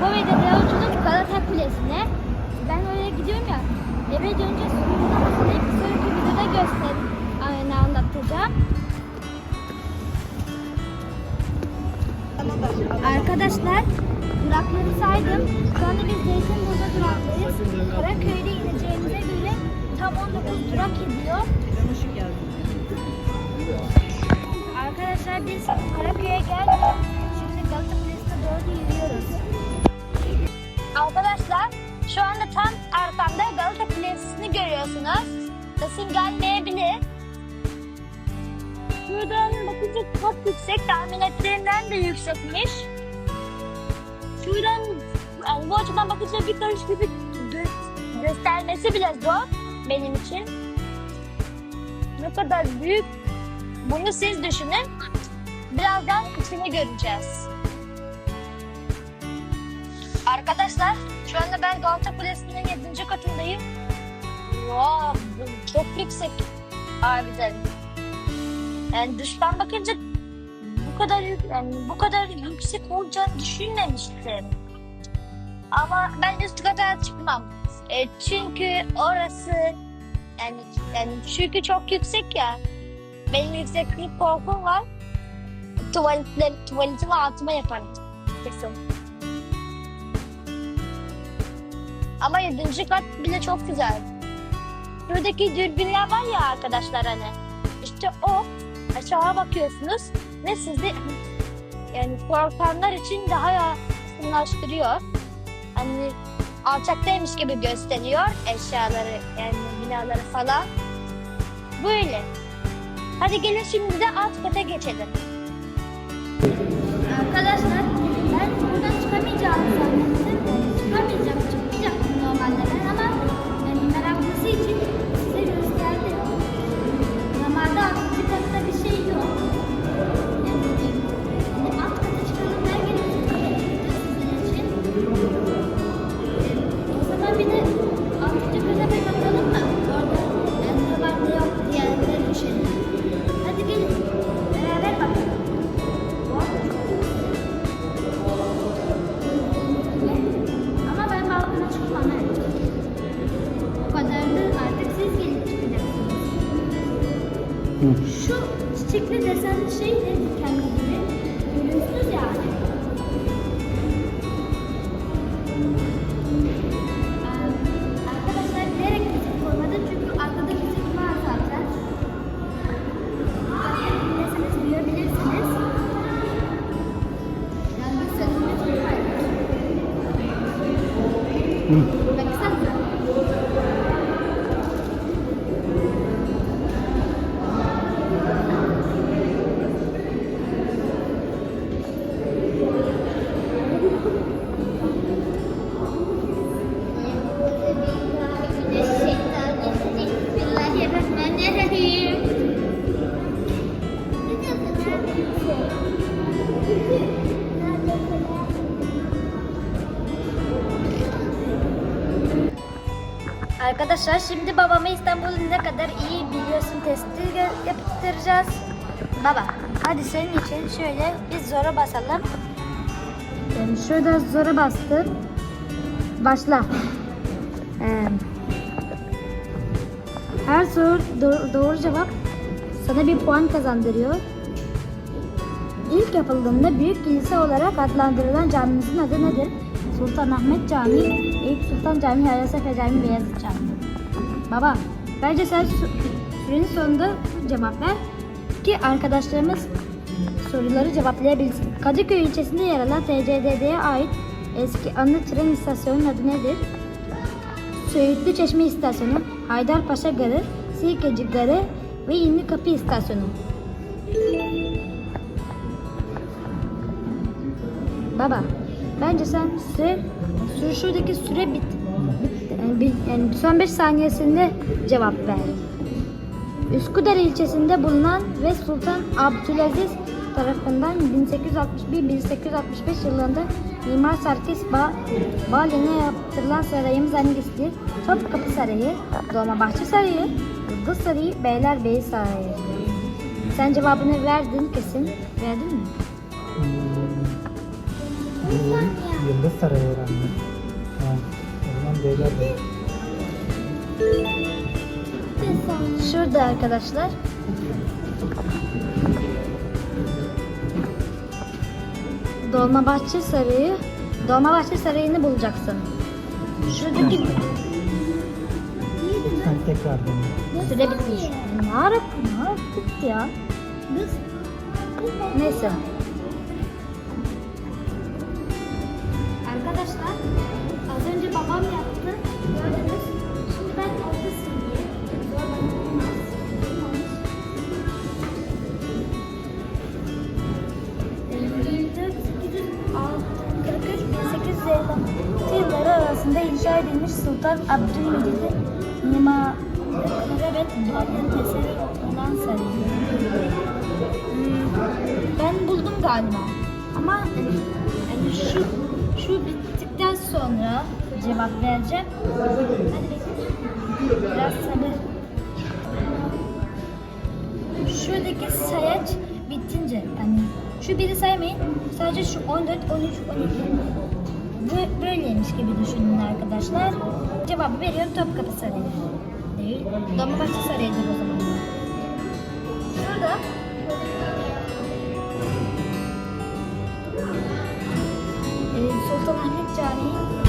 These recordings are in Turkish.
Bu videoda yolculuk Galata Kulesi'ne. Ben oraya gidiyorum ya. Eve dönünce sonunda hazırlayıp sonraki videoda göster yani anlatacağım. Arkadaşlar durakları saydım. Şu anda biz Zeytinburnu'da duraktayız. Karaköy'de ineceğimize göre tam 19 durak ediyor. Arkadaşlar biz Karaköy'e geldik. Şimdi Galata Kulesi'ne doğru yürüyoruz. Arkadaşlar şu anda tam arkamda Galata Kulesi'ni görüyorsunuz. Sesim gelmeyebilir. Şuradan bakınca çok yüksek, tahmin ettiğimden de yüksekmiş. Şuradan yani bu açıdan bakınca bir karış gibi gö- göstermesi bile zor benim için. Ne kadar büyük bunu siz düşünün. Birazdan içini göreceğiz. Arkadaşlar şu anda ben Galata Kulesi'nin 7. katındayım. Wow, çok yüksek harbiden. Yani dıştan bakınca bu kadar yani bu kadar yüksek olacağını düşünmemiştim. Ama ben üst kata çıkmam. E, çünkü orası yani yani çünkü çok yüksek ya. Benim yükseklik korkum var. Tuvaletler, tuvaletimi altıma yaparım. Kesin. Ama yedinci kat bile çok güzel. Buradaki dürbünler var ya arkadaşlar hani. İşte o aşağı bakıyorsunuz ve sizi yani korkanlar için daha yakınlaştırıyor. Hani alçaktaymış gibi gösteriyor eşyaları yani binaları falan. Böyle. Hadi gelin şimdi de alt kata geçelim. Arkadaşlar ben buradan çıkamayacağımı zannettim. Baksanıza. Arkadaşlar şimdi babama İstanbul'u ne kadar iyi biliyorsun testi yaptıracağız. Baba hadi senin için şöyle biz zora basalım. Yani şurada zora bastım. Başla. Her soru do- doğru cevap sana bir puan kazandırıyor. İlk yapıldığında büyük kilise olarak adlandırılan camimizin adı nedir? Sultanahmet Camii, Eyüp Sultan Camii, Ayasofya Camii, Beyazıt Camii. Baba, bence sen sürenin sonunda cevap ver ki arkadaşlarımız soruları cevaplayabilsin. Kadıköy ilçesinde yer alan TCDD'ye ait eski anı tren istasyonunun adı nedir? Söğütlü Çeşme İstasyonu, Haydarpaşa Garı, Sirkeci Garı ve Yeni Kapı İstasyonu. Baba, bence sen süre, süre şuradaki süre bit, bit yani, yani son 5 saniyesinde cevap ver. Üsküdar ilçesinde bulunan ve Sultan Abdülaziz tarafından 1861-1865 yıllarında Mimar Serkis ba Balin'e yaptırılan sarayımız hangisidir? Topkapı Sarayı, Dolmabahçe Sarayı, Yıldız Sarayı, Beylerbeyi Sarayı. Sen cevabını verdin kesin. Verdin mi? Bu Yıldız Sarayı öğrenme. Ha, o zaman beyler de. Şurada arkadaşlar. Dolmabahçe Sarayı. Dolmabahçe Sarayı'nı bulacaksın. Şuradaki Sen tekrar dene. süre bitmiş. Ne ara, ne ara bitti ya? Neyse. Sultan Abdülmecit'in mimarlıkları ve duvarların eseri olan. Hmm, Ben buldum galiba. Ama hani şu şu bittikten sonra cevap vereceğim. Biraz sabır. Şuradaki sayaç bitince yani şu biri saymayın. Sadece şu 14, 13, 12. Bu böyleymiş gibi düşünün arkadaşlar. Cevabı veriyorum Topkapı Sarayı. Değil. Dolmabahçe Sarayı'dır o zaman. Şurada e, Sultanahmet Camii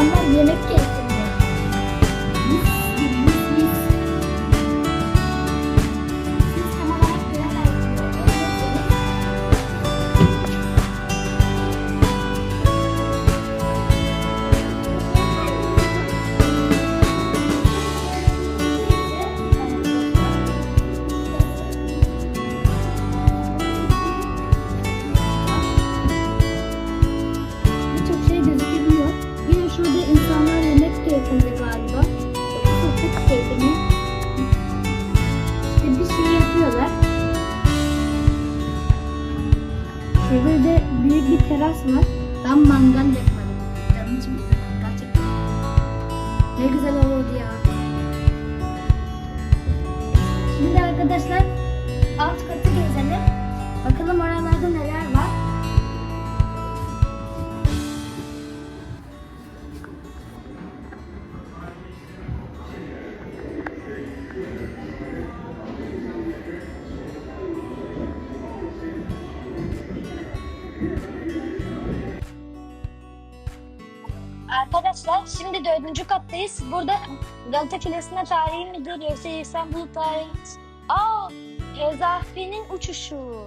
İnsanlar yemek getiriyor. Şurada da büyük bir teras var. Ben mangal yapmadım. Canım için gerçekten. Ne güzel olurdu ya. Şimdi arkadaşlar alt katı Arkadaşlar şimdi dördüncü kattayız. Burada Galata Kulesi'ne tarihi midir yoksa İstanbul tarihi? Aa, Ezafi'nin uçuşu.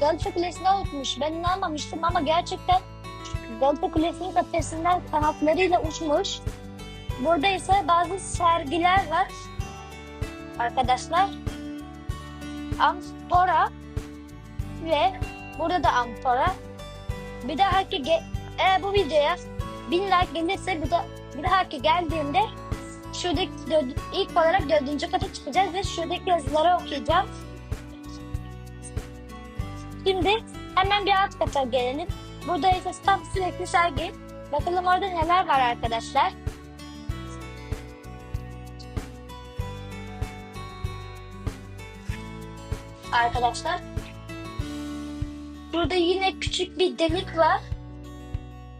Galata Kulesi'ne uçmuş. Ben inanmamıştım ama gerçekten Galata Kulesi'nin tepesinden kanatlarıyla uçmuş. Burada ise bazı sergiler var. Arkadaşlar. Amfora ve burada da Amfora. Bir dahaki ge- eğer bu videoya bin like gelirse bir, de, bir dahaki geldiğimde şuradaki dördü- ilk olarak dördüncü kata çıkacağız ve şuradaki yazıları okuyacağım. Şimdi hemen bir alt kata gelelim. Burada ise tam sürekli sergi. Bakalım orada neler var arkadaşlar. Arkadaşlar. Burada yine küçük bir delik var.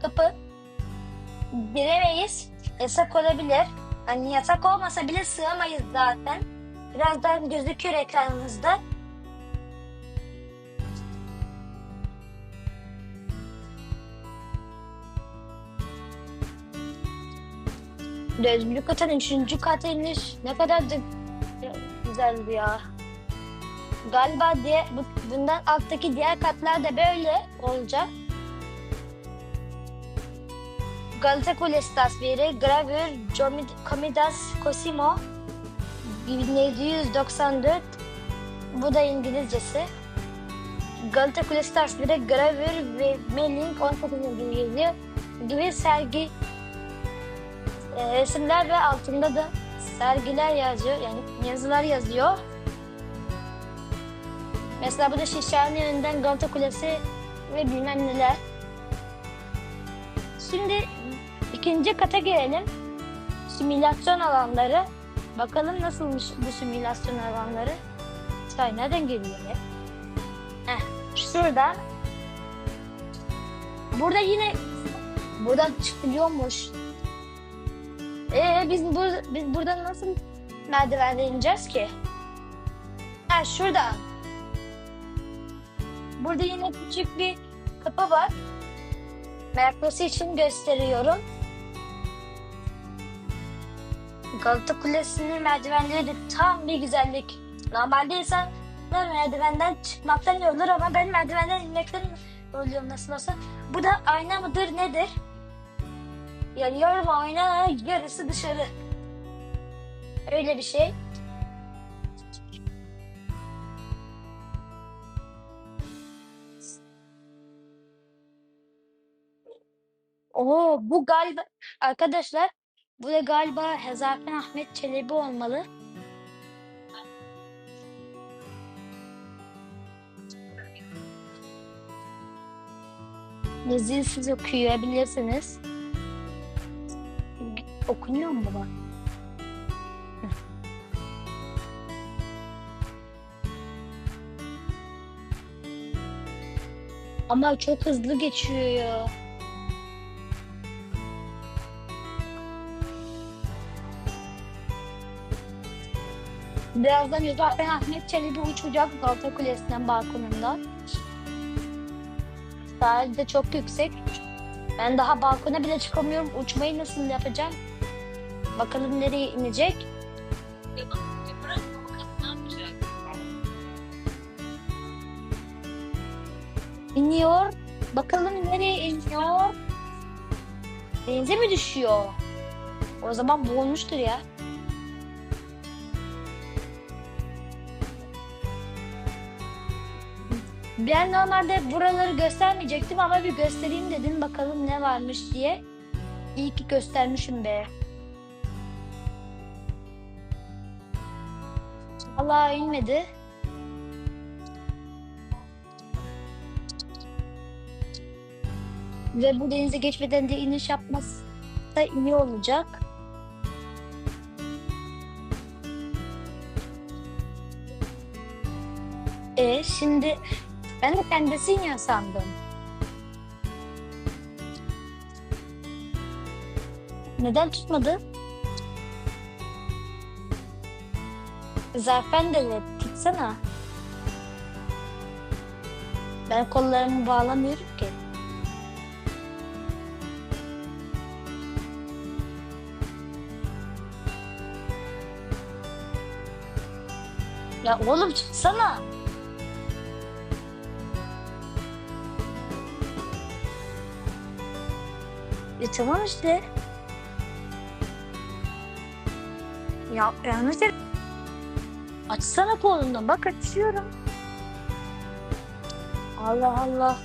Kapı. Giremeyiz. Yasak olabilir. Hani yasak olmasa bile sığamayız zaten. Birazdan gözüküyor ekranımızda. Dördüncü katın üçüncü kata iniş ne kadar da güzeldi ya. Galiba diye bu- bundan alttaki diğer katlar da böyle olacak. Galata Kulesi tasviri, gravür, Comidas Cosimo 1794. Bu da İngilizcesi. Galata Kulesi tasviri, gravür ve mailing 18. yüzyıl gibi sergi e, resimler ve altında da sergiler yazıyor. Yani yazılar yazıyor. Mesela bu da Şişhane önünden Galata Kulesi ve bilmem neler. Şimdi ikinci kata gelelim. Simülasyon alanları. Bakalım nasılmış bu simülasyon alanları. Çay nereden geliyor ya? Heh, şurada. Burada yine buradan çıkılıyormuş. Ee biz bu biz buradan nasıl merdivenle ineceğiz ki? Ha şuradan. Burada yine küçük bir kapı var. Meraklısı için gösteriyorum. Galata Kulesi'nin merdivenleri tam bir güzellik. Normalde insanlar merdivenden çıkmaktan yorulur ama ben merdivenden inmekten yoruluyorum nasıl olsa. Bu da ayna mıdır nedir? Yanıyorum ayna yarısı dışarı. Öyle bir şey. Oo bu galiba arkadaşlar bu da galiba Hezafen Ahmet Çelebi olmalı. Yazıyı siz okuyabilirsiniz. Okunuyor mu baba? Ama çok hızlı geçiyor. Birazdan Yüzbaşkan Ahmet Çelebi uçacak Galata Kulesi'nden balkonundan. Sahil de çok yüksek. Ben daha balkona bile çıkamıyorum. Uçmayı nasıl yapacağım? Bakalım nereye inecek? İniyor. Bakalım nereye iniyor? Denize mi düşüyor? O zaman boğulmuştur ya. Ben normalde buraları göstermeyecektim ama bir göstereyim dedim bakalım ne varmış diye. İyi ki göstermişim be. Allah inmedi. Ve bu denize geçmeden de iniş yapmaz da iyi olacak. E şimdi ben de kendisi iniyor sandım. Neden tutmadı? Zarfen de tutsana. Ben kollarımı bağlamıyorum ki. Ya oğlum çıksana. E tamam işte. Ya yanlış Açsana kolundan bak açıyorum. Allah Allah.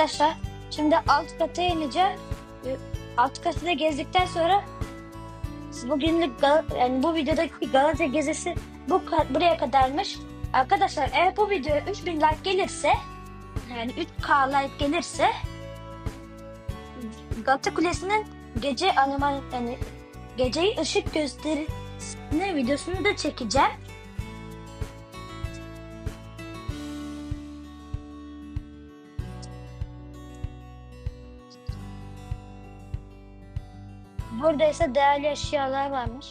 Arkadaşlar şimdi alt kata ineceğim. Ee, Alt katı da gezdikten sonra bugünlük Gal- yani bu videodaki Galata gezisi bu buraya kadarmış. Arkadaşlar eğer bu videoya 3000 like gelirse yani 3K like gelirse Galata Kulesi'nin gece animal yani geceyi ışık gösterisine videosunu da çekeceğim. Burada ise değerli eşyalar varmış.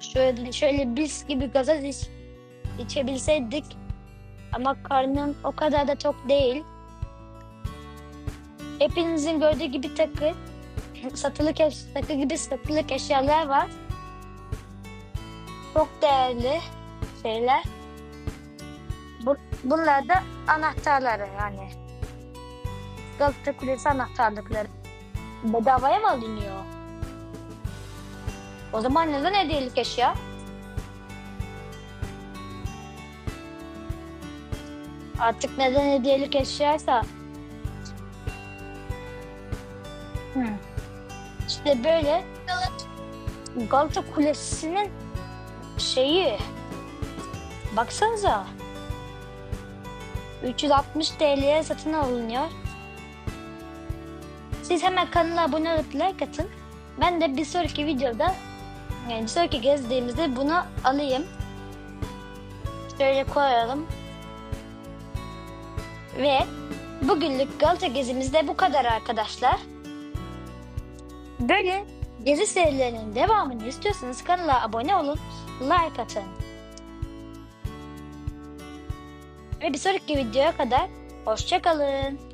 Şöyle şöyle biz gibi gazoz iç, içebilseydik ama karnım o kadar da tok değil. Hepinizin gördüğü gibi takı, satılık takı gibi satılık eşyalar var. Çok değerli şeyler. Bu, bunlar da anahtarları yani. Galata Kulesi anahtarlıkları. Bedavaya mı alınıyor? O zaman neden hediyelik eşya? Artık neden hediyelik eşyaysa. Hı. İşte böyle Galata Kulesi'nin şeyi baksanıza 360 TL'ye satın alınıyor. Siz hemen kanala abone olup like atın. Ben de bir sonraki videoda yani bir sonraki gezdiğimizde bunu alayım. Şöyle koyalım. Ve bugünlük Galata gezimiz de bu kadar arkadaşlar. Böyle gezi serilerinin devamını istiyorsanız kanala abone olun, like atın. Ve bir sonraki videoya kadar hoşçakalın.